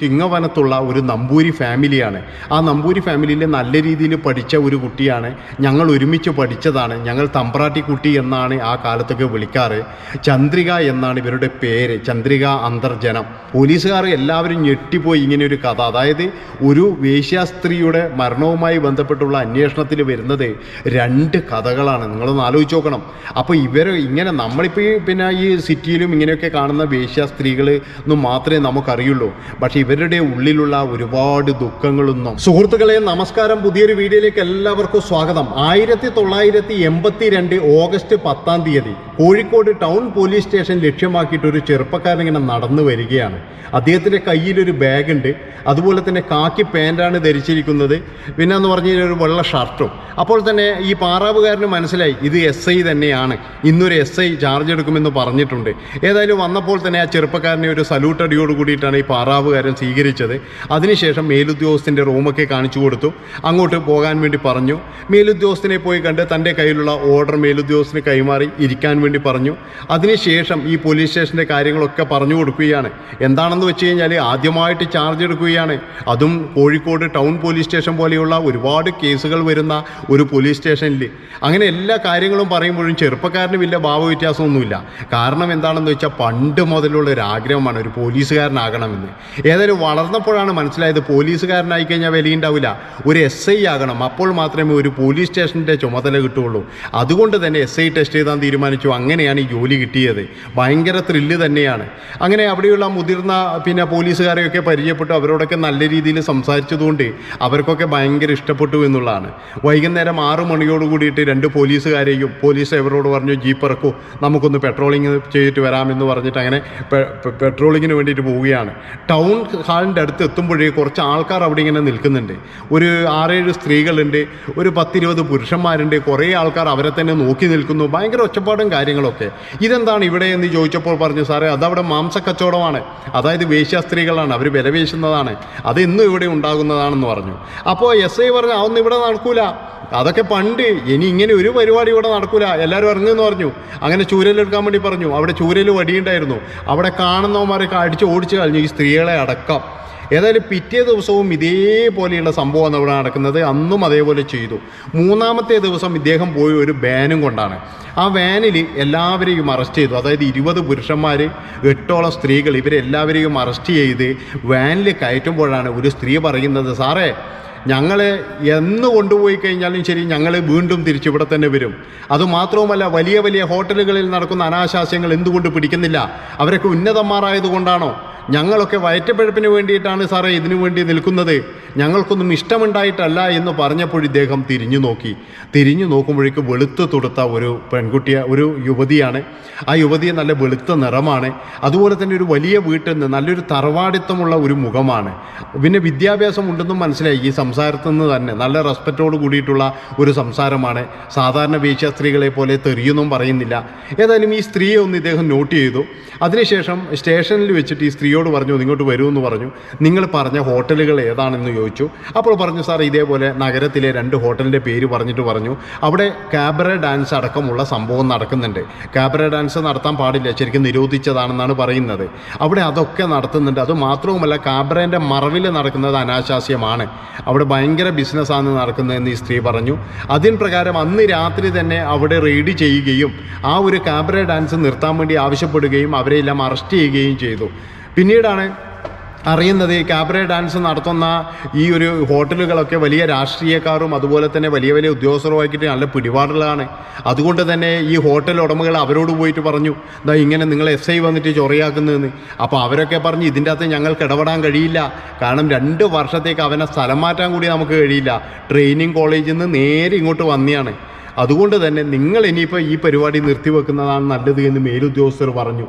ചിങ്ങവനത്തുള്ള ഒരു നമ്പൂരി ഫാമിലിയാണ്. ആ നമ്പൂരി ഫാമിലിയിൽ നല്ല രീതിയിൽ പഠിച്ച ഒരു കുട്ടിയാണ്. ഞങ്ങൾ ഒരുമിച്ച് പഠിച്ചതാണ്. ഞങ്ങൾ തമ്പ്രാട്ടി കുട്ടി എന്നാണ് ആ കാലത്തൊക്കെ വിളിക്കാറ്. ചന്ദ്രിക എന്നാണ് ഇവരുടെ പേര്. ചന്ദ്രിക അന്തർജനം. പോലീസുകാർ എല്ലാവരും ഞെട്ടിപ്പോയി ഇങ്ങനെ ഒരു കഥ. അതായത് ഒരു വേശ്യാസ്ത്രീയുടെ മരണവുമായി ബന്ധപ്പെട്ടുള്ള അന്വേഷണത്തിൽ വരുന്നത് രണ്ട് കഥകളാണ്. നിങ്ങളൊന്ന് ആലോചിച്ച് നോക്കണം. അപ്പോൾ ഇവർ ഇങ്ങനെ നമ്മളിപ്പോൾ പിന്നെ ഈ സിറ്റിയിലും ഇങ്ങനെയൊക്കെ കാണുന്ന വേശ്യാസ്ത്രീകൾ എന്ന് മാത്രമേ നമുക്കറിയുള്ളൂ. പക്ഷേ ഇവരുടെ ഉള്ളിലുള്ള ഒരുപാട് ദുഃഖങ്ങളൊന്നും. സുഹൃത്തുക്കളെ നമസ്കാരം. പുതിയൊരു വീഡിയോയിലേക്ക് എല്ലാവർക്കും സ്വാഗതം. ആയിരത്തി തൊള്ളായിരത്തി എൺപത്തി രണ്ട് ഓഗസ്റ്റ് പത്താം തീയതി കോഴിക്കോട് ടൗൺ പോലീസ് സ്റ്റേഷൻ ലക്ഷ്യമാക്കിയിട്ട് ഒരു ചെറുപ്പക്കാരൻ ഇങ്ങനെ നടന്നു വരികയാണ്. അദ്ദേഹത്തിന്റെ കയ്യിലൊരു ബാഗുണ്ട്. അതുപോലെ തന്നെ കാക്കി പാന്റാണ് ധരിച്ചിരിക്കുന്നത്. പിന്നെ എന്ന് പറഞ്ഞു കഴിഞ്ഞാൽ ഒരു വെള്ള ഷർട്ടും. അപ്പോൾ തന്നെ ഈ പാറാവുകാരന് മനസ്സിലായി ഇത് എസ് ഐ തന്നെയാണ്. ഇന്നൊരു എസ് ഐ ചാർജ് എടുക്കുമെന്ന് പറഞ്ഞിട്ടുണ്ട്. ഏതായാലും വന്നപ്പോൾ തന്നെ ആ ചെറുപ്പക്കാരനെ ഒരു സല്യൂട്ട് അടിയോട് കൂടിയിട്ടാണ് ഈ പാറാവുകാരൻ സ്വീകരിച്ചത്. അതിനുശേഷം മേലുദ്യോഗസ്ഥന്റെ റൂമൊക്കെ കാണിച്ചു കൊടുത്തു. അങ്ങോട്ട് പോകാൻ വേണ്ടി പറഞ്ഞു. മേലുദ്യോഗസ്ഥനെ പോയി കണ്ട് തന്റെ കയ്യിലുള്ള ഓർഡർ മേലുദ്യോഗസ്ഥന് കൈമാറി ഇരിക്കാൻ വേണ്ടി പറഞ്ഞു. അതിനുശേഷം ഈ പോലീസ് സ്റ്റേഷന്റെ കാര്യങ്ങളൊക്കെ പറഞ്ഞു കൊടുക്കുകയാണ്. എന്താണെന്ന് വെച്ച് കഴിഞ്ഞാൽ ആദ്യമായിട്ട് ചാർജ് എടുക്കുകയാണ്. അതും കോഴിക്കോട് ടൗൺ പോലീസ് സ്റ്റേഷൻ പോലെയുള്ള ഒരുപാട് കേസുകൾ വരുന്ന ഒരു പോലീസ് സ്റ്റേഷനിൽ അങ്ങനെ എല്ലാ കാര്യങ്ങളും പറയുമ്പോഴും ചെറുപ്പക്കാരന് വലിയ ഭാവവ്യത്യാസമൊന്നുമില്ല കാരണം എന്താണെന്ന് വെച്ചാൽ പണ്ട് മുതലുള്ള ഒരു ആഗ്രഹമാണ് ഒരു പോലീസുകാരനാകണമെന്ന്. ഏതായാലും വളർന്നപ്പോഴാണ് മനസ്സിലായത് പോലീസുകാരനായി കഴിഞ്ഞാൽ വിലയുണ്ടാവില്ല. ഒരു എസ് ഐ ആകണം. അപ്പോൾ മാത്രമേ ഒരു പോലീസ് സ്റ്റേഷന്റെ ചുമതല കിട്ടുകയുള്ളൂ. അതുകൊണ്ട് തന്നെ എസ് ഐ ടെസ്റ്റ് ചെയ്താൻ തീരുമാനിച്ചു. അങ്ങനെയാണ് ഈ ജോലി കിട്ടിയത്. ഭയങ്കര ത്രില്ല് തന്നെയാണ്. അങ്ങനെ അവിടെയുള്ള മുതിർന്ന പിന്നെ പോലീസുകാരെയൊക്കെ പരിചയപ്പെട്ടു. അവരോടൊക്കെ നല്ല രീതിയിൽ സംസാരിച്ചതുകൊണ്ട് അവർക്കൊക്കെ ഭയങ്കര ഇഷ്ടപ്പെട്ടു എന്നുള്ളതാണ്. വൈകുന്നേരം ആറു മണിയോട് കൂടിയിട്ട് രണ്ട് പോലീസുകാരെയും പോലീസ് അവരോട് പറഞ്ഞു ജീപ്പ് ഇറക്കൂ. നമുക്കൊന്ന് പെട്രോളിങ് ചെയ്തിട്ട് വരാമെന്ന് പറഞ്ഞിട്ട് അങ്ങനെ പെട്രോളിങ്ങിന് വേണ്ടിയിട്ട് പോവുകയാണ്. ടൗൺ ഹാളിന്റെ അടുത്ത് എത്തുമ്പോഴേ കുറച്ച് ആൾക്കാർ അവിടെ ഇങ്ങനെ നിൽക്കുന്നുണ്ട്. ഒരു ആറേഴ് സ്ത്രീകളുണ്ട് ഒരു പത്തിരുപത് പുരുഷന്മാരുണ്ട് കുറേ ആൾക്കാർ അവരെ തന്നെ നോക്കി നിൽക്കുന്നു ഭയങ്കര ഒച്ചപ്പാടും കാര്യങ്ങളൊക്കെ. ഇതെന്താണ് ഇവിടെ എന്ന് ചോദിച്ചപ്പോൾ പറഞ്ഞു സാറേ അതവിടെ മാംസക്കച്ചവടമാണ്. അതായത് വേശ്യാസ്ത്രീകളാണ് അവർ വില വീശുന്നതാണ്. അത് ഇന്നും ഇവിടെ ഉണ്ടാകുന്നതാണെന്ന് പറഞ്ഞു. അപ്പോൾ എസ് ഐ പറഞ്ഞു അതൊന്നും ഇവിടെ നടക്കൂല. അതൊക്കെ പണ്ട് ഇനി ഇങ്ങനെ ഒരു പരിപാടി ഇവിടെ നടക്കൂല. എല്ലാവരും ഇറങ്ങുമെന്ന് പറഞ്ഞു. അങ്ങനെ ചൂരലെടുക്കാൻ വേണ്ടി പറഞ്ഞു. അവിടെ ചൂരൽ വടിയുണ്ടായിരുന്നു. അവിടെ കാണുന്നവന്മാരൊക്കെ അടിച്ച് ഓടിച്ചു കളഞ്ഞു. ഈ സ്ത്രീകളെ അടക്കം. ഏതായാലും പിറ്റേ ദിവസവും ഇതേപോലെയുള്ള സംഭവമാണ് ഇവിടെ നടക്കുന്നത് അന്നും അതേപോലെ ചെയ്തു. മൂന്നാമത്തെ ദിവസം ഇദ്ദേഹം പോയി ഒരു ബാനും കൊണ്ടാണ്. ആ വാനിൽ എല്ലാവരെയും അറസ്റ്റ് ചെയ്തു. അതായത് ഇരുപത് പുരുഷന്മാർ എട്ടോളം സ്ത്രീകൾ ഇവരെല്ലാവരെയും അറസ്റ്റ് ചെയ്ത് വാനിൽ കയറ്റുമ്പോഴാണ് ഒരു സ്ത്രീ പറയുന്നത് സാറേ ഞങ്ങൾ എന്ന് കൊണ്ടുപോയി കഴിഞ്ഞാലും ശരി ഞങ്ങൾ വീണ്ടും തിരിച്ച് ഇവിടെ തന്നെ വരും. അതുമാത്രവുമല്ല വലിയ വലിയ ഹോട്ടലുകളിൽ നടക്കുന്ന അനാശാസ്യങ്ങൾ എന്തുകൊണ്ട് പിടിക്കുന്നില്ല? അവരൊക്കെ ഉന്നതന്മാരായതുകൊണ്ടാണോ? ഞങ്ങളൊക്കെ വയറ്റപ്പിഴപ്പിന് വേണ്ടിയിട്ടാണ് സാറേ ഇതിനു വേണ്ടി നിൽക്കുന്നത്. ഞങ്ങൾക്കൊന്നും ഇഷ്ടമുണ്ടായിട്ടല്ല എന്ന് പറഞ്ഞപ്പോൾ ഇദ്ദേഹം തിരിഞ്ഞു നോക്കി. തിരിഞ്ഞു നോക്കുമ്പോഴേക്ക് വെളുത്ത് തുടുത്ത ഒരു പെൺകുട്ടിയെ ഒരു യുവതിയാണ്. ആ യുവതിയെ നല്ല വെളുത്ത നിറമാണ്. അതുപോലെ തന്നെ ഒരു വലിയ വീട്ടിൽ നിന്ന് നല്ലൊരു തറവാടിത്തമുള്ള ഒരു മുഖമാണ്. പിന്നെ വിദ്യാഭ്യാസം ഉണ്ടെന്നും മനസ്സിലായി. ഈ സംസാരത്തിൽ നിന്ന് തന്നെ നല്ല റെസ്പെക്റ്റോട് കൂടിയിട്ടുള്ള ഒരു സംസാരമാണ്. സാധാരണ വേശ്യാസ്ത്രീകളെ പോലെ തെറിയൊന്നും പറയുന്നില്ല. ഏതായാലും ഈ സ്ത്രീയെ ഒന്ന് ഇദ്ദേഹം നോട്ട് ചെയ്തു. അതിനുശേഷം സ്റ്റേഷനിൽ വെച്ചിട്ട് ഈ സ്ത്രീയോട് പറഞ്ഞു ഇങ്ങോട്ട് വരുമെന്ന് പറഞ്ഞു. നിങ്ങൾ പറഞ്ഞ ഹോട്ടലുകൾ ഏതാണെന്ന് ചോദിച്ചു. അപ്പോൾ പറഞ്ഞു സാർ ഇതേപോലെ നഗരത്തിലെ രണ്ട് ഹോട്ടലിന്റെ പേര് പറഞ്ഞിട്ട് പറഞ്ഞു. അവിടെ കാബറ ഡാൻസ് അടക്കമുള്ള സംഭവം നടക്കുന്നുണ്ട്. കാബറ ഡാൻസ് നടത്താൻ പാടില്ല. ശരിക്കും നിരോധിച്ചതാണെന്നാണ് പറയുന്നത്. അവിടെ അതൊക്കെ നടത്തുന്നുണ്ട്. അത് മാത്രവുമല്ല കാബറേന്റെ മറവിൽ നടക്കുന്നത് അനാശാസ്യമാണ്. അവിടെ ഭയങ്കര ബിസിനസ്സാണ് നടക്കുന്നതെന്ന് ഈ സ്ത്രീ പറഞ്ഞു. അതിന് പ്രകാരം അന്ന് രാത്രി തന്നെ അവിടെ റെയ്ഡ് ചെയ്യുകയും ആ ഒരു കാബറ ഡാൻസ് നിർത്താൻ വേണ്ടി ആവശ്യപ്പെടുകയും അവരെല്ലാം അറസ്റ്റ് ചെയ്യുകയും ചെയ്തു. പിന്നീടാണ് അറിയുന്നത് ഈ കാബറെ ഡാൻസ് നടത്തുന്ന ഈ ഒരു ഹോട്ടലുകളൊക്കെ വലിയ രാഷ്ട്രീയക്കാരും അതുപോലെ തന്നെ വലിയ വലിയ ഉദ്യോഗസ്ഥരുമാക്കിയിട്ട് നല്ല പിടിപാടുകളാണ് അതുകൊണ്ട് തന്നെ ഈ ഹോട്ടൽ ഉടമകൾ അവരോട് പോയിട്ട് പറഞ്ഞു ദാ ഇങ്ങനെ നിങ്ങൾ എസ് ഐ വന്നിട്ട് ചൊറയാക്കുന്നതെന്ന്. അപ്പോൾ അവരൊക്കെ പറഞ്ഞ് ഇതിന്റെ അകത്ത് ഞങ്ങൾക്ക് ഇടപെടാൻ കഴിയില്ല. കാരണം രണ്ട് വർഷത്തേക്ക് അവനെ സ്ഥലം മാറ്റാൻ കൂടി നമുക്ക് കഴിയില്ല. ട്രെയിനിങ് കോളേജിൽ നിന്ന് നേരെ ഇങ്ങോട്ട് വന്നെയാണ്. അതുകൊണ്ട് തന്നെ നിങ്ങൾ ഇനിയിപ്പോൾ ഈ പരിപാടി നിർത്തിവെക്കുന്നതാണ് നല്ലത് എന്ന് മേലുദ്യോഗസ്ഥർ പറഞ്ഞു.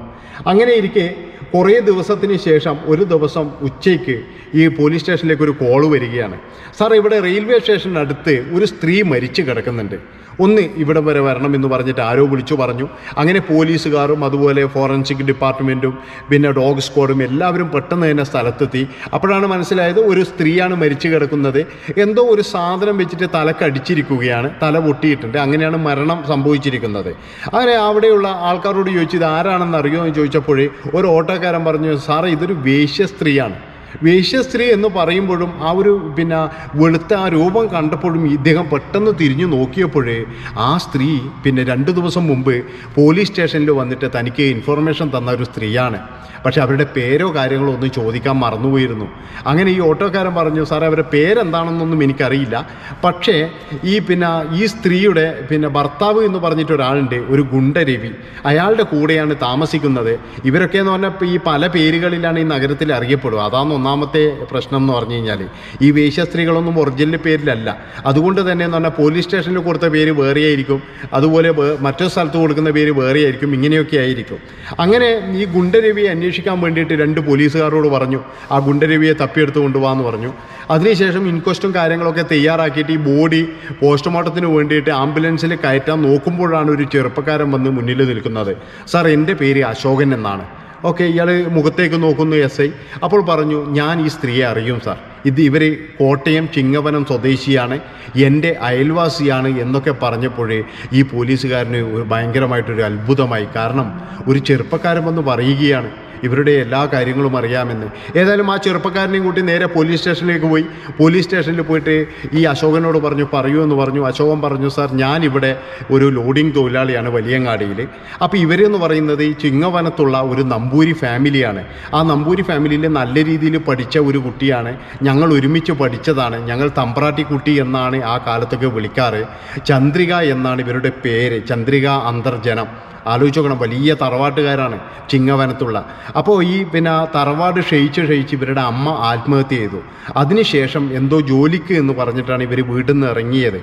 അങ്ങനെ ഇരിക്കെ കുറേ ദിവസത്തിന് ശേഷം ഒരു ദിവസം ഉച്ചയ്ക്ക് ഈ പോലീസ് സ്റ്റേഷനിലേക്ക് ഒരു കോൾ വരികയാണ്. സാർ ഇവിടെ റെയിൽവേ സ്റ്റേഷനടുത്ത് ഒരു സ്ത്രീ മരിച്ചു കിടക്കുന്നുണ്ട്. ഒന്ന് ഇവിടെ വരെ വരണം എന്ന് പറഞ്ഞിട്ട് ആരോ വിളിച്ചു പറഞ്ഞു. അങ്ങനെ പോലീസുകാരും അതുപോലെ ഫോറൻസിക് ഡിപ്പാർട്ട്മെന്റും പിന്നെ ഡോഗ് സ്ക്വാഡും എല്ലാവരും പെട്ടെന്ന് തന്നെ സ്ഥലത്തെത്തി. അപ്പോഴാണ് മനസ്സിലായത് ഒരു സ്ത്രീയാണ് മരിച്ചു കിടക്കുന്നത്. എന്തോ ഒരു സാധനം വെച്ചിട്ട് തലക്കടിച്ചിരിക്കുകയാണ് തല പൊട്ടിയിട്ടുണ്ട്. അങ്ങനെയാണ് മരണം സംഭവിച്ചിരിക്കുന്നത്. അങ്ങനെ അവിടെയുള്ള ആൾക്കാരോട് ചോദിച്ചു ഇത് ആരാണെന്ന് അറിയുമോ? എന്ന് ചോദിച്ചപ്പോഴേ ഒരു ഓട്ടോക്കാരൻ പറഞ്ഞു സാറേ ഇതൊരു വേശ്യ സ്ത്രീയാണ്. വേശ്യസ്ത്രീ എന്ന് പറയുമ്പോഴും ആ ഒരു പിന്നെ വെളുത്ത ആ രൂപം കണ്ടപ്പോഴും ഇദ്ദേഹം പെട്ടെന്ന് തിരിഞ്ഞു നോക്കിയപ്പോഴേ ആ സ്ത്രീ പിന്നെ രണ്ട് ദിവസം മുമ്പ് പോലീസ് സ്റ്റേഷനിൽ വന്നിട്ട് തനിക്ക് ഇൻഫർമേഷൻ തന്ന ഒരു സ്ത്രീയാണ്. പക്ഷേ അവരുടെ പേരോ കാര്യങ്ങളോ ഒന്നും ചോദിക്കാൻ മറന്നുപോയിരുന്നു. അങ്ങനെ ഈ ഓട്ടോക്കാരൻ പറഞ്ഞു സാറേ അവരുടെ പേരെന്താണെന്നൊന്നും എനിക്കറിയില്ല. പക്ഷേ ഈ പിന്നെ ഈ സ്ത്രീയുടെ പിന്നെ ഭർത്താവ് എന്ന് പറഞ്ഞിട്ട് ഒരാളുണ്ട് ഒരു ഗുണ്ടരവി. അയാളുടെ കൂടെയാണ് താമസിക്കുന്നത്. ഇവരൊക്കെ എന്ന് പറഞ്ഞാൽ ഈ പല പേരുകളിലാണ് ഈ നഗരത്തിൽ അറിയപ്പെടുക. അതാണ് ഒന്നാമത്തെ പ്രശ്നം എന്ന് പറഞ്ഞു കഴിഞ്ഞാൽ ഈ വേശ്യസ്ത്രീകളൊന്നും ഒറിജിനൽ പേരിലല്ല. അതുകൊണ്ട് തന്നെ എന്ന് പറഞ്ഞാൽ പോലീസ് സ്റ്റേഷനിൽ കൊടുത്ത പേര് വേറെയായിരിക്കും. അതുപോലെ മറ്റൊരു സ്ഥലത്ത് കൊടുക്കുന്ന പേര് വേറെയായിരിക്കും. ഇങ്ങനെയൊക്കെ ആയിരിക്കും. അങ്ങനെ ഈ ഗുണ്ടരവിയെ അന്വേഷിക്കാൻ വേണ്ടിയിട്ട് രണ്ട് പോലീസുകാരോട് പറഞ്ഞു. ആ ഗുണ്ടരവിയെ തപ്പിയെടുത്ത് കൊണ്ടുപോകാന്ന് പറഞ്ഞു. അതിനുശേഷം ഇൻക്വസ്റ്റും കാര്യങ്ങളൊക്കെ തയ്യാറാക്കിയിട്ട് ഈ ബോഡി പോസ്റ്റ്മോർട്ടത്തിന് വേണ്ടിയിട്ട് ആംബുലൻസിൽ കയറ്റാൻ നോക്കുമ്പോഴാണ് ഒരു ചെറുപ്പക്കാരൻ വന്ന് മുന്നിൽ നിൽക്കുന്നത്. സാർ എന്റെ പേര് അശോകൻ എന്നാണ്. ഓക്കെ ഇയാൾ മുഖത്തേക്ക് നോക്കുന്നു എസ് ഐ. അപ്പോൾ പറഞ്ഞു ഞാൻ ഈ സ്ത്രീയെ അറിയും സാർ. ഇത് ഇവർ കോട്ടയം ചിങ്ങവനം സ്വദേശിയാണ് എന്റെ അയൽവാസിയാണ് എന്നൊക്കെ പറഞ്ഞപ്പോഴേ ഈ പോലീസുകാരന് ഭയങ്കരമായിട്ടൊരു അത്ഭുതമായി. കാരണം ഒരു ചെറുപ്പക്കാരൻ വന്ന് പറയുകയാണ് ഇവരുടെ എല്ലാ കാര്യങ്ങളും അറിയാമെന്ന്. ഏതായാലും ആ ചെറുപ്പക്കാരനെയും കൂട്ടി നേരെ പോലീസ് സ്റ്റേഷനിലേക്ക് പോയി. പോലീസ് സ്റ്റേഷനിൽ പോയിട്ട് ഈ അശോകനോട് പറഞ്ഞു പറയൂ എന്ന് പറഞ്ഞു. അശോകൻ പറഞ്ഞു സാർ ഞാനിവിടെ ഒരു ലോഡിംഗ് തൊഴിലാളിയാണ് വലിയങ്ങാടിയിൽ അപ്പോൾ ഇവരെന്ന് പറയുന്നത് ഈ ചിങ്ങവനത്തുള്ള ഒരു നമ്പൂരി ഫാമിലിയാണ്. ആ നമ്പൂരി ഫാമിലിയിൽ നല്ല രീതിയിൽ പഠിച്ച ഒരു കുട്ടിയാണ്. ഞങ്ങൾ ഒരുമിച്ച് പഠിച്ചതാണ്. ഞങ്ങൾ തമ്പ്രാട്ടി കുട്ടി എന്നാണ് ആ കാലത്തൊക്കെ വിളിക്കാറ്. ചന്ദ്രിക എന്നാണ് ഇവരുടെ പേര്. ചന്ദ്രിക അന്തർജനം. ആലോചിച്ച് നോക്കണം വലിയ തറവാട്ടുകാരാണ് ചിങ്ങവനത്തുള്ള. അപ്പോൾ ഈ പിന്നെ തറവാട് ക്ഷയിച്ച് ക്ഷയിച്ച് ഇവരുടെ അമ്മ ആത്മഹത്യ ചെയ്തു. അതിനുശേഷം എന്തോ ജോലിക്ക് എന്ന് പറഞ്ഞിട്ടാണ് ഇവർ വീട്ടിൽ നിന്ന് ഇറങ്ങിയത്.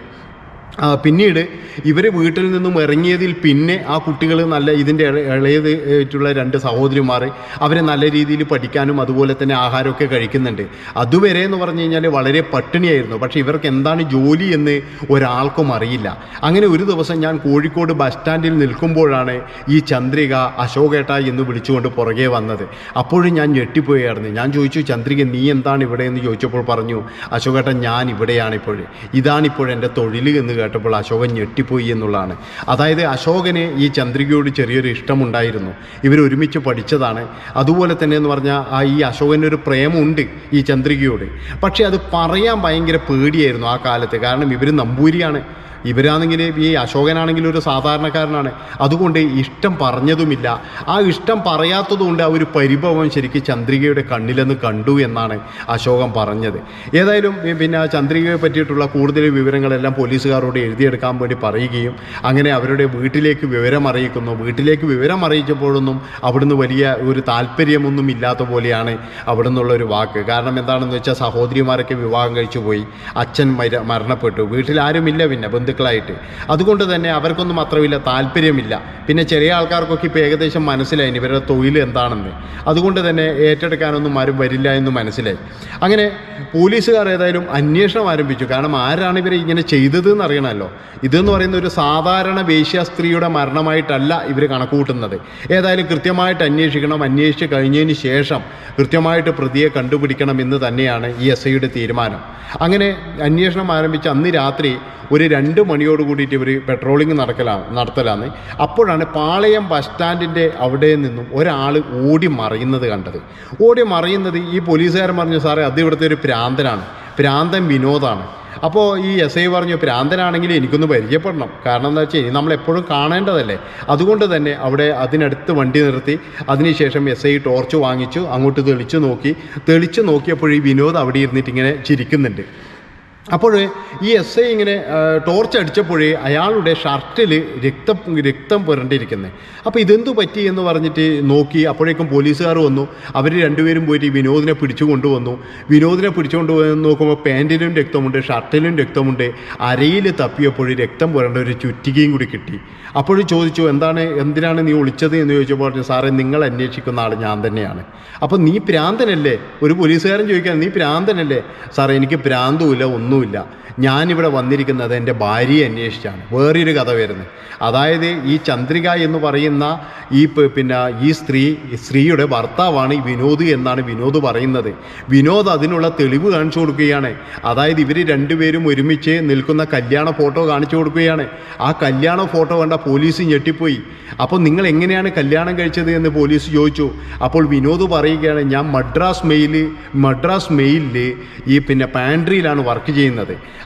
പിന്നീട് ഇവർ വീട്ടിൽ നിന്നും ഇറങ്ങിയതിൽ പിന്നെ ആ കുട്ടികൾ നല്ല ഇതിന്റെ ഇളയതായിട്ടുള്ള രണ്ട് സഹോദരിമാർ അവരെ നല്ല രീതിയിൽ പഠിക്കാനും അതുപോലെ തന്നെ ആഹാരമൊക്കെ കഴിക്കുന്നുണ്ട്. അതുവരെ എന്ന് പറഞ്ഞു കഴിഞ്ഞാൽ വളരെ പട്ടിണിയായിരുന്നു. പക്ഷേ ഇവർക്ക് എന്താണ് ജോലി എന്ന് ഒരാൾക്കും അറിയില്ല. അങ്ങനെ ഒരു ദിവസം ഞാൻ കോഴിക്കോട് ബസ് സ്റ്റാൻഡിൽ നിൽക്കുമ്പോഴാണ് ഈ ചന്ദ്രിക അശോകേട്ട എന്ന് വിളിച്ചുകൊണ്ട് പുറകെ വന്നത്. അപ്പോഴും ഞാൻ ഞെട്ടിപ്പോയായിരുന്നു. ഞാൻ ചോദിച്ചു ചന്ദ്രിക നീ എന്താണ് ഇവിടെ? എന്ന് ചോദിച്ചപ്പോൾ പറഞ്ഞു അശോകേട്ട ഞാൻ ഇവിടെയാണ് ഇപ്പോൾ. ഇതാണിപ്പോൾ എന്റെ തൊഴിൽ എന്ന് കേട്ടപ്പോൾ അശോകൻ ഞെട്ടിപ്പോയി എന്നുള്ളതാണ്. അതായത് അശോകന് ഈ ചന്ദ്രികയോട് ചെറിയൊരു ഇഷ്ടമുണ്ടായിരുന്നു. ഇവർ ഒരുമിച്ച് പഠിച്ചതാണ്. അതുപോലെ തന്നെ എന്ന് പറഞ്ഞാൽ ആ ഈ അശോകനൊരു പ്രേമമുണ്ട് ഈ ചന്ദ്രികയോട്. പക്ഷേ അത് പറയാൻ ഭയങ്കര പേടിയായിരുന്നു ആ കാലത്ത്. കാരണം ഇവർ നമ്പൂരിയാണ്. ഇവരാണെങ്കിൽ ഈ അശോകനാണെങ്കിൽ ഒരു സാധാരണക്കാരനാണ്. അതുകൊണ്ട് ഇഷ്ടം പറഞ്ഞതുമില്ല. ആ ഇഷ്ടം പറയാത്തതുകൊണ്ട് ആ ഒരു പരിഭവം ശരിക്കും ചന്ദ്രികയുടെ കണ്ണിലെന്ന് കണ്ടു എന്നാണ് അശോകൻ പറഞ്ഞത്. ഏതായാലും പിന്നെ ചന്ദ്രികയെ പറ്റിയിട്ടുള്ള കൂടുതൽ വിവരങ്ങളെല്ലാം പോലീസുകാരോട് എഴുതിയെടുക്കാൻ വേണ്ടി പറയുകയും അങ്ങനെ അവരുടെ വീട്ടിലേക്ക് വിവരം അറിയിക്കുന്നു. വീട്ടിലേക്ക് വിവരം അറിയിച്ചപ്പോഴൊന്നും അവിടുന്ന് വലിയ ഒരു താല്പര്യമൊന്നും ഇല്ലാത്ത പോലെയാണ് അവിടെ ഒരു വാക്ക്. കാരണം എന്താണെന്ന് വെച്ചാൽ സഹോദരിമാരൊക്കെ വിവാഹം കഴിച്ചു പോയി അച്ഛൻ മര മരണപ്പെട്ടു. വീട്ടിൽ ആരുമില്ല പിന്നെ. ബന്ധുക്കളായിട്ട്. അതുകൊണ്ട് തന്നെ അവർക്കൊന്നും അത്രവില്ല താല്പര്യമില്ല. പിന്നെ ചെറിയ ആൾക്കാർക്കൊക്കെ ഇപ്പോൾ ഏകദേശം മനസ്സിലായി ഇവരുടെ തൊഴിൽ എന്താണെന്ന്. അതുകൊണ്ട് തന്നെ ഏറ്റെടുക്കാനൊന്നും ആരും വരില്ല എന്ന് മനസ്സിലായി. അങ്ങനെ പോലീസുകാർ ഏതായാലും അന്വേഷണം ആരംഭിച്ചു. കാരണം ആരാണ് ഇവരെ ഇങ്ങനെ ചെയ്തത് എന്ന് അറിയണമല്ലോ. ഇതെന്ന് പറയുന്ന ഒരു സാധാരണ വേശ്യ സ്ത്രീയുടെ മരണമായിട്ടല്ല ഇവർ കണക്കുകൂട്ടുന്നത്. ഏതായാലും കൃത്യമായിട്ട് അന്വേഷിക്കണം. അന്വേഷിച്ച് കഴിഞ്ഞതിന് ശേഷം കൃത്യമായിട്ട് പ്രതിയെ കണ്ടുപിടിക്കണം എന്ന് തന്നെയാണ് ഈ എസ് ഐയുടെ തീരുമാനം. അങ്ങനെ അന്വേഷണം ആരംഭിച്ച അന്ന് രാത്രി ഒരു രണ്ട് മണിയോട് കൂടിയിട്ട് ഇവർ പെട്രോളിംഗ് നടക്കലാണ് നടത്തലാണ് അപ്പോഴാണ് പാളയം ബസ് സ്റ്റാൻഡിന്റെ അവിടെ നിന്നും ഒരാൾ ഓടി മറിയുന്നത് കണ്ടത്. ഓടി മറിയുന്നത് ഈ പോലീസുകാരൻ പറഞ്ഞു സാറേ അത് ഇവിടുത്തെ ഒരു പ്രാന്തനാണ്. പ്രാന്തൻ വിനോദാണ്. അപ്പോൾ ഈ എസ് ഐ പറഞ്ഞു പ്രാന്തനാണെങ്കിൽ എനിക്കൊന്ന് പരിചയപ്പെടണം. കാരണം എന്താ വെച്ചാൽ ഇനി നമ്മൾ എപ്പോഴും കാണേണ്ടതല്ലേ? അതുകൊണ്ട് തന്നെ അവിടെ അതിനടുത്ത് വണ്ടി നിർത്തി. അതിനുശേഷം എസ് ഐ ടോർച്ച് വാങ്ങിച്ചു. അങ്ങോട്ട് തെളിച്ചു നോക്കി. തെളിച്ചു നോക്കിയപ്പോൾ ഈ വിനോദ് അവിടെ ഇരുന്നിട്ട് ഇങ്ങനെ ചിരിക്കുന്നുണ്ട്. അപ്പോൾ ഈ എസ് ഐ ഇങ്ങനെ ടോർച്ച് അടിച്ചപ്പോഴേ അയാളുടെ ഷർട്ടിൽ രക്തം രക്തം പുരണ്ടിരിക്കുന്നത് അപ്പോൾ ഇതെന്തു പറ്റി എന്ന് പറഞ്ഞിട്ട് നോക്കി അപ്പോഴേക്കും പോലീസുകാർ വന്നു. അവർ രണ്ടുപേരും പോയിട്ട് വിനോദിനെ പിടിച്ചു കൊണ്ടുവന്നു. വിനോദിനെ പിടിച്ചുകൊണ്ട് കൊണ്ടുവന്ന് നോക്കുമ്പോൾ പാന്റിലും രക്തമുണ്ട് ഷർട്ടിലും രക്തമുണ്ട്. അരയിൽ തപ്പിയപ്പോൾ രക്തം പുരണ്ട ഒരു ചുറ്റികയും കൂടി കിട്ടി. അപ്പോഴും ചോദിച്ചു എന്താണ് എന്തിനാണ് നീ ഒളിച്ചത്? എന്ന് ചോദിച്ചപ്പോൾ പറഞ്ഞു സാറേ നിങ്ങൾ അന്വേഷിക്കുന്ന ആൾ ഞാൻ തന്നെയാണ്. അപ്പോൾ നീ പ്രാന്തനല്ലേ? ഒരു പോലീസുകാരൻ ചോദിക്കാൻ നീ പ്രാന്തനല്ലേ? സാറേ എനിക്ക് പ്രാന്തുമില്ല ഒന്നുമില്ല. ഒന്നുമില്ല. ഞാനിവിടെ വന്നിരിക്കുന്നത് എന്റെ ഭാര്യയെ അന്വേഷിച്ചാണ്. വേറൊരു കഥ വരുന്നത്. അതായത് ഈ ചന്ദ്രിക എന്ന് പറയുന്ന ഈ പിന്നെ ഈ സ്ത്രീ സ്ത്രീയുടെ ഭർത്താവാണ് വിനോദ് എന്നാണ് വിനോദ് പറയുന്നത്. വിനോദ് അതിനുള്ള തെളിവ് കാണിച്ചു കൊടുക്കുകയാണ്. അതായത് ഇവർ രണ്ടുപേരും ഒരുമിച്ച് നിൽക്കുന്ന കല്യാണ ഫോട്ടോ കാണിച്ചു കൊടുക്കുകയാണ്. ആ കല്യാണ ഫോട്ടോ കണ്ട പോലീസ് ഞെട്ടിപ്പോയി. അപ്പോൾ നിങ്ങൾ എങ്ങനെയാണ് കല്യാണം കഴിച്ചത് എന്ന് പോലീസ് ചോദിച്ചു. അപ്പോൾ വിനോദ് പറയുകയാണ് ഞാൻ മദ്രാസ് മെയിൽ മദ്രാസ് മെയിലിൽ ഈ പിന്നെ പാൻട്രിയിലാണ് വർക്ക് ചെയ്യുന്നത്.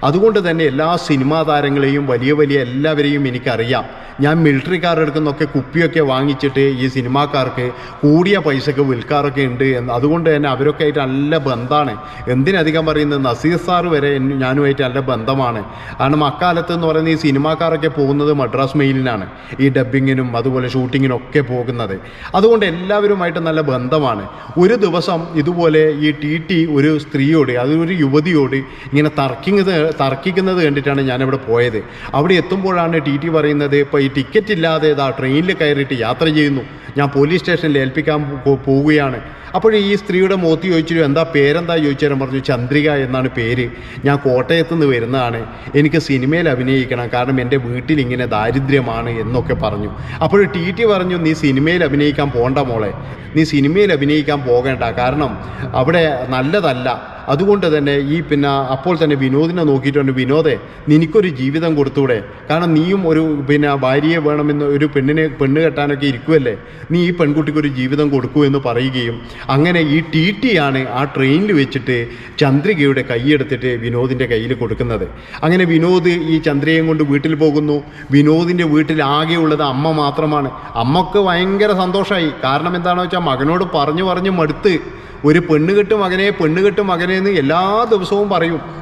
അതുകൊണ്ട് തന്നെ എല്ലാ സിനിമാ താരങ്ങളെയും വലിയ വലിയ എല്ലാവരെയും എനിക്കറിയാം. ഞാൻ മിലിറ്ററിക്കാരുടെ എടുക്കുന്നൊക്കെ കുപ്പിയൊക്കെ വാങ്ങിച്ചിട്ട് ഈ സിനിമാക്കാർക്ക് കൂടിയ പൈസക്ക് വിൽക്കാറൊക്കെ ഉണ്ട് എന്ന് അതുകൊണ്ട് തന്നെ അവരൊക്കെ ആയിട്ട് നല്ല ബന്ധമാണ്. എന്തിനധികം പറയുന്നത്? നസീർ സാർ വരെ ഞാനുമായിട്ട് നല്ല ബന്ധമാണ്. കാരണം അക്കാലത്ത് എന്ന് പറയുന്നത് ഈ സിനിമാക്കാരൊക്കെ പോകുന്നത് മദ്രാസ് മെയിലിനാണ്. ഈ ഡബ്ബിങ്ങിനും അതുപോലെ ഷൂട്ടിങ്ങിനും ഒക്കെ പോകുന്നത്. അതുകൊണ്ട് എല്ലാവരുമായിട്ട് നല്ല ബന്ധമാണ്. ഒരു ദിവസം ഇതുപോലെ ഈ ടി ടി ഒരു സ്ത്രീയോട് അതൊരു യുവതിയോട് ഇങ്ങനെ തർക്കിക്കുന്നത് തർക്കിക്കുന്നത് കണ്ടിട്ടാണ് ഞാനിവിടെ പോയത്. അവിടെ എത്തുമ്പോഴാണ് ടി ടി പറയുന്നത് ഇപ്പോൾ ടിക്കറ്റ് ഇല്ലാതെ ഇതാ ട്രെയിനിൽ കയറിയിട്ട് യാത്ര ചെയ്യുന്നു. ഞാൻ പോലീസ് സ്റ്റേഷനിൽ ഏൽപ്പിക്കാൻ പോവുകയാണ്. അപ്പോൾ ഈ സ്ത്രീയുടെ മുഖത്ത് ചോദിച്ചിട്ട് എന്താ പേരെന്താ ചോദിച്ചാലും പറഞ്ഞു ചന്ദ്രിക എന്നാണ് പേര്. ഞാൻ കോട്ടയത്ത് നിന്ന് വരുന്നതാണ്. എനിക്ക് സിനിമയിൽ അഭിനയിക്കണം കാരണം എന്റെ വീട്ടിൽ ഇങ്ങനെ ദാരിദ്ര്യമാണ് എന്നൊക്കെ പറഞ്ഞു. അപ്പോൾ ടി ടി പറഞ്ഞു നീ സിനിമയിൽ അഭിനയിക്കാൻ പോണ്ട മോളെ. നീ സിനിമയിൽ അഭിനയിക്കാൻ പോകേണ്ട. കാരണം അവിടെ നല്ലതല്ല. അതുകൊണ്ട് തന്നെ ഈ പിന്നെ അപ്പോൾ തന്നെ വിനോദിനെ നോക്കിയിട്ടുണ്ട്. വിനോദെ നിനക്കൊരു ജീവിതം കൊടുത്തൂടെ. കാരണം നീയും ഒരു പിന്നെ ഭാര്യയെ വേണമെന്ന് ഒരു പെണ്ണിനെ പെണ്ണ് കെട്ടാനൊക്കെ ഇരിക്കുമല്ലേ നീ ഈ പെൺകുട്ടിക്ക് ഒരു ജീവിതം കൊടുക്കൂ എന്ന് പറയുകയും അങ്ങനെ ഈ ടി ടിയാണ് ആ ട്രെയിനിൽ വെച്ചിട്ട് ചന്ദ്രികയുടെ കൈയെടുത്തിട്ട് വിനോദിന്റെ കയ്യിൽ കൊടുക്കുന്നത്. അങ്ങനെ വിനോദ് ഈ ചന്ദ്രയും കൊണ്ട് വീട്ടിൽ പോകുന്നു. വിനോദിന്റെ വീട്ടിൽ ആകെയുള്ളത് അമ്മ മാത്രമാണ്. അമ്മയ്ക്ക് ഭയങ്കര സന്തോഷമായി കാരണം എന്താണെന്ന് വെച്ചാൽ മകനോട് പറഞ്ഞു പറഞ്ഞ് മടുത്ത്. ഒരു പെണ്ണുകെട്ട് മകനെ പെണ്ണുകെട്ട് മകനെ എന്ന് എല്ലാ ദിവസവും പറയും.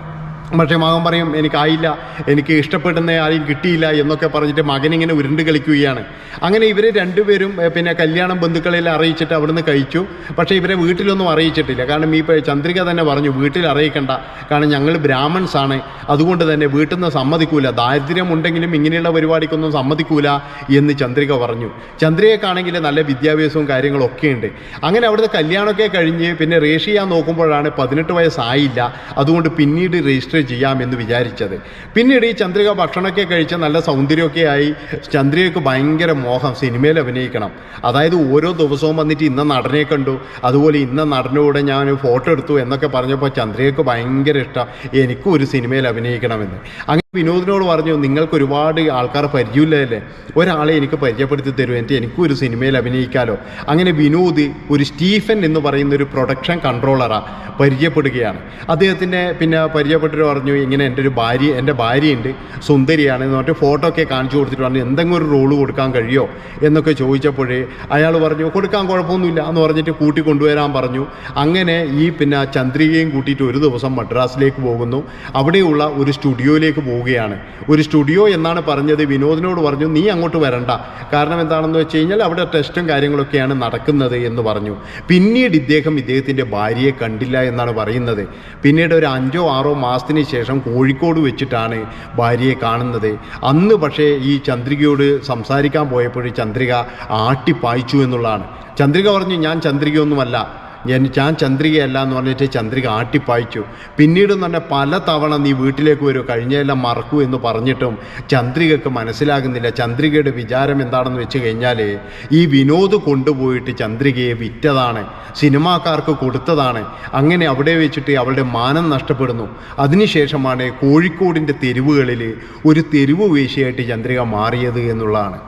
പക്ഷേ മകൻ പറയും എനിക്കായില്ല എനിക്ക് ഇഷ്ടപ്പെടുന്ന ആരെയും കിട്ടിയില്ല എന്നൊക്കെ പറഞ്ഞിട്ട് മകനിങ്ങനെ ഉരുണ്ട് കളിക്കുകയാണ്. അങ്ങനെ ഇവർ രണ്ടുപേരും പിന്നെ കല്യാണം ബന്ധുക്കളിൽ അറിയിച്ചിട്ട് അവിടുന്ന് കഴിച്ചു. പക്ഷേ ഇവരെ വീട്ടിലൊന്നും അറിയിച്ചിട്ടില്ല. കാരണം ഈ ചന്ദ്രിക തന്നെ പറഞ്ഞു വീട്ടിൽ അറിയിക്കണ്ട. കാരണം ഞങ്ങൾ ബ്രാഹ്മൺസ് ആണ് അതുകൊണ്ട് തന്നെ വീട്ടിൽ നിന്ന് സമ്മതിക്കൂല. ദാരിദ്ര്യമുണ്ടെങ്കിലും ഇങ്ങനെയുള്ള പരിപാടിക്കൊന്നും സമ്മതിക്കൂല എന്ന് ചന്ദ്രിക പറഞ്ഞു. ചന്ദ്രികക്കാണെങ്കിൽ നല്ല വിദ്യാഭ്യാസവും കാര്യങ്ങളും ഒക്കെ ഉണ്ട്. അങ്ങനെ അവിടുത്തെ കല്യാണമൊക്കെ കഴിഞ്ഞ് പിന്നെ രജിസ്റ്റർ ചെയ്യാൻ നോക്കുമ്പോഴാണ് പതിനെട്ട് വയസ്സായില്ല. അതുകൊണ്ട് പിന്നീട് രജിസ്റ്റർ ചെയ്യാമെന്ന് വിചാരിച്ചത്. പിന്നീട് ഈ ചന്ദ്രിക ഭക്ഷണമൊക്കെ കഴിച്ച് നല്ല സൗന്ദര്യമൊക്കെ ആയി. ചന്ദ്രികയ്ക്ക് ഭയങ്കര മോഹം സിനിമയിൽ അഭിനയിക്കണം. അതായത് ഓരോ ദിവസവും വന്നിട്ട് ഇന്ന നടനെ കണ്ടു അതുപോലെ ഇന്ന നടന്റെ കൂടെ ഞാൻ ഫോട്ടോ എടുത്തു എന്നൊക്കെ പറഞ്ഞപ്പോൾ ചന്ദ്രികയ്ക്ക് ഭയങ്കര ഇഷ്ടം. എനിക്കും ഒരു സിനിമയിൽ അഭിനയിക്കണമെന്ന്. അങ്ങനെ വിനോദിനോട് പറഞ്ഞു നിങ്ങൾക്ക് ഒരുപാട് ആൾക്കാർ പരിചയമില്ലല്ലേ? ഒരാളെ എനിക്ക് പരിചയപ്പെടുത്തി തരൂ. എന്നിട്ട് എനിക്കും ഒരു സിനിമയിൽ അഭിനയിക്കാലോ. അങ്ങനെ വിനോദ് ഒരു സ്റ്റീഫൻ എന്ന് പറയുന്ന ഒരു പ്രൊഡക്ഷൻ കൺട്രോളറാണ് പരിചയപ്പെടുകയാണ്. അദ്ദേഹത്തിന്റെ പിന്നെ പരിചയപ്പെട്ടിട്ട് പറഞ്ഞു ഇങ്ങനെ എന്റെ ഒരു ഭാര്യ എന്റെ ഭാര്യയുണ്ട് സുന്ദരിയാണ് എന്ന് പറഞ്ഞിട്ട് ഫോട്ടോ ഒക്കെ കാണിച്ചു കൊടുത്തിട്ട് പറഞ്ഞു എന്തെങ്കിലും ഒരു റോൾ കൊടുക്കാൻ കഴിയോ? എന്നൊക്കെ ചോദിച്ചപ്പോഴേ അയാൾ പറഞ്ഞു കൊടുക്കാൻ കുഴപ്പമൊന്നുമില്ല എന്ന് പറഞ്ഞിട്ട് കൂട്ടി കൊണ്ടുവരാൻ പറഞ്ഞു. അങ്ങനെ ഈ പിന്നെ ചന്ദ്രികയും കൂട്ടിയിട്ട് ഒരു ദിവസം മദ്രാസിലേക്ക് പോകുന്നു. അവിടെയുള്ള ഒരു സ്റ്റുഡിയോയിലേക്ക് പോവുകയാണ്. ഒരു സ്റ്റുഡിയോ എന്നാണ് പറഞ്ഞത്. വിനോദിനോട് പറഞ്ഞു നീ അങ്ങോട്ട് വരണ്ട. കാരണം എന്താണെന്ന് വെച്ച് കഴിഞ്ഞാൽ അവിടെ ടെസ്റ്റും കാര്യങ്ങളൊക്കെയാണ് നടക്കുന്നത് എന്ന് പറഞ്ഞു. പിന്നീട് ഇദ്ദേഹം ഇദ്ദേഹത്തിന്റെ ഭാര്യയെ കണ്ടില്ല എന്നാണ് പറയുന്നത്. പിന്നീട് ഒരു അഞ്ചോ ആറോ മാസത്തിന് ശേഷം കോഴിക്കോട് വെച്ചിട്ടാണ് ഭാര്യയെ കാണുന്നത്. അന്ന് പക്ഷേ ഈ ചന്ദ്രികയോട് സംസാരിക്കാൻ പോയപ്പോൾ ചന്ദ്രിക ആട്ടിപ്പായിച്ചു എന്നുള്ളതാണ്. ചന്ദ്രിക പറഞ്ഞു ഞാൻ ചന്ദ്രികയൊന്നുമല്ല. ഞാൻ ഞാൻ ചന്ദ്രികയല്ല എന്ന് പറഞ്ഞിട്ട് ചന്ദ്രിക ആട്ടിപ്പായിച്ചു. പിന്നീട് തന്നെ പല തവണ നീ വീട്ടിലേക്ക് വരൂ കഴിഞ്ഞെല്ലാം മറക്കൂ എന്ന് പറഞ്ഞിട്ടും ചന്ദ്രികക്ക് മനസ്സിലാകുന്നില്ല. ചന്ദ്രികയുടെ വിചാരം എന്താണെന്ന് വെച്ച് കഴിഞ്ഞാൽ ഈ വിനോദ് കൊണ്ടുപോയിട്ട് ചന്ദ്രികയെ വിറ്റതാണ്. സിനിമാക്കാർക്ക് കൊടുത്തതാണ്. അങ്ങനെ അവിടെ വെച്ചിട്ട് അവളുടെ മാനം നഷ്ടപ്പെടുന്നു. അതിനുശേഷമാണ് കോഴിക്കോടിന്റെ തെരുവുകളിൽ ഒരു തെരുവ് വേശിയായിട്ട് ചന്ദ്രിക മാറിയത് എന്നുള്ളതാണ്.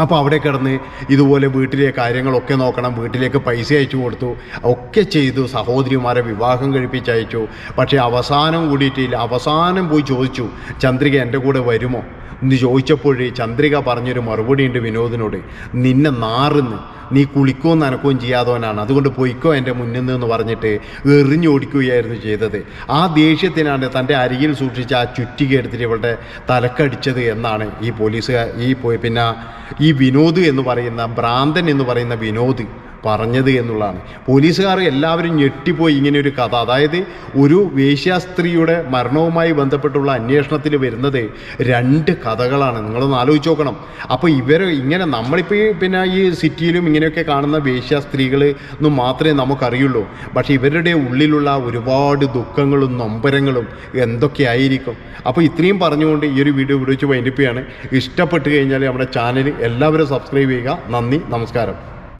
അപ്പോൾ അവിടെ കിടന്ന് ഇതുപോലെ വീട്ടിലെ കാര്യങ്ങളൊക്കെ നോക്കണം വീട്ടിലേക്ക് പൈസ അയച്ചു കൊടുത്തു ഒക്കെ ചെയ്തു സഹോദരിമാരെ വിവാഹം കഴിപ്പിച്ച് അയച്ചു പക്ഷേ അവസാനം കൂടിയിട്ടില്ല. അവസാനം പോയി ചോദിച്ചു ചന്ദ്രിക എന്റെ കൂടെ വരുമോ? എന്ന് ചോദിച്ചപ്പോഴേ ചന്ദ്രിക പറഞ്ഞൊരു മറുപടി ഉണ്ട് വിനോദിനോട്. നിന്നെ നാറുന്ന്. നീ കുളിക്കുകയും നനക്കുകയും ചെയ്യാത്തവനാണ് അതുകൊണ്ട് പൊയ്ക്കോ എന്റെ മുന്നിൽ നിന്ന് പറഞ്ഞിട്ട് എറിഞ്ഞോടിക്കുകയായിരുന്നു ചെയ്തത്. ആ ദേഷ്യത്തിനാണ് തന്റെ അരികിൽ സൂക്ഷിച്ച ആ ചുറ്റിക എടുത്തിട്ട് ഇവളുടെ തലക്കടിച്ചത് എന്നാണ് ഈ പോലീസുകാർ ഈ പിന്നെ ഈ വിനോദ് എന്ന് പറയുന്ന ഭ്രാന്തൻ എന്ന് പറയുന്ന വിനോദ് പറഞ്ഞത് എന്നുള്ളതാണ്. പോലീസുകാർ എല്ലാവരും ഞെട്ടിപ്പോയി ഇങ്ങനെ ഒരു കഥ. അതായത് ഒരു വേശ്യാസ്ത്രീയുടെ മരണവുമായി ബന്ധപ്പെട്ടുള്ള അന്വേഷണത്തിൽ വരുന്നത് രണ്ട് കഥകളാണ്. നിങ്ങളൊന്ന് ആലോചിച്ച് നോക്കണം. അപ്പോൾ ഇവർ ഇങ്ങനെ നമ്മളിപ്പോൾ പിന്നെ ഈ സിറ്റിയിലും ഇങ്ങനെയൊക്കെ കാണുന്ന വേശ്യാസ്ത്രീകൾ എന്നും മാത്രമേ നമുക്കറിയുള്ളൂ. പക്ഷേ ഇവരുടെ ഉള്ളിലുള്ള ഒരുപാട് ദുഃഖങ്ങളും നൊമ്പരങ്ങളും എന്തൊക്കെയായിരിക്കും അപ്പോൾ ഇത്രയും പറഞ്ഞുകൊണ്ട് ഈ ഒരു വീഡിയോ വിടുവിച്ച് വെച്ച് വൈൻഡിപ്പിയാണ് ഇഷ്ടപ്പെട്ട് കഴിഞ്ഞാൽ നമ്മുടെ ചാനൽ എല്ലാവരും സബ്സ്ക്രൈബ് ചെയ്യുക. നന്ദി നമസ്കാരം.